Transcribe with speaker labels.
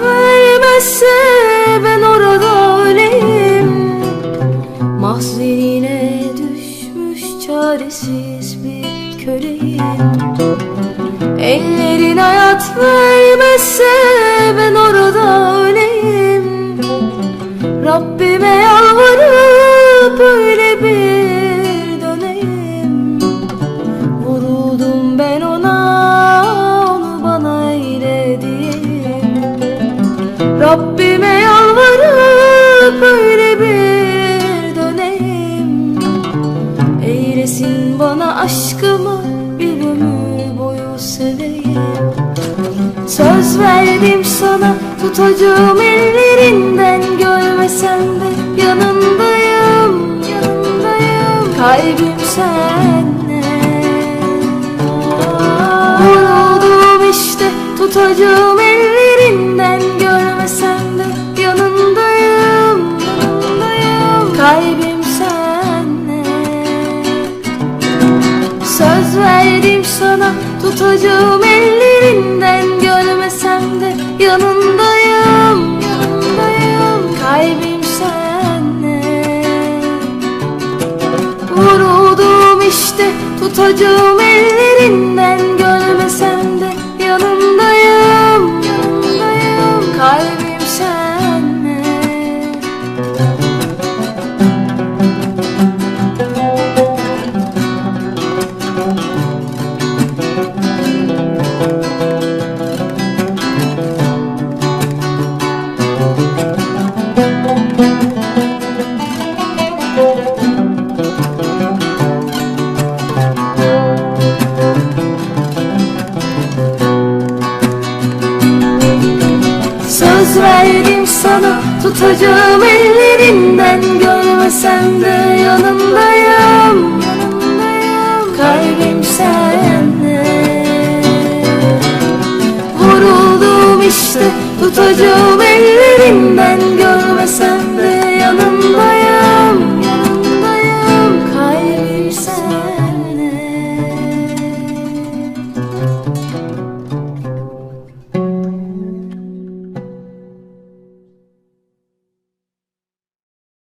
Speaker 1: vermezse ben orada öleyim. Mahzenine düşmüş çaresiz bir köleyim. Ellerin hayat vermezse ben orada öleyim. Rabbime Rabbime yalvarıp öyle bir döneyim Eylesin bana aşkımı bir ömür boyu seveyim. Söz verdim sana tutacağım ellerinden. Görmesen de yanındayım, yanındayım. Kalbim senle Verdim sana tutacağım ellerinden. Görmesem de yanındayım, yanındayım. Kalbim senle Vuruldum işte tutacağım ellerinden verdim sana. Tutacağım ellerinden Görmesen de yanındayım, Kalbim sende. Vuruldum işte tutacağım ellerinden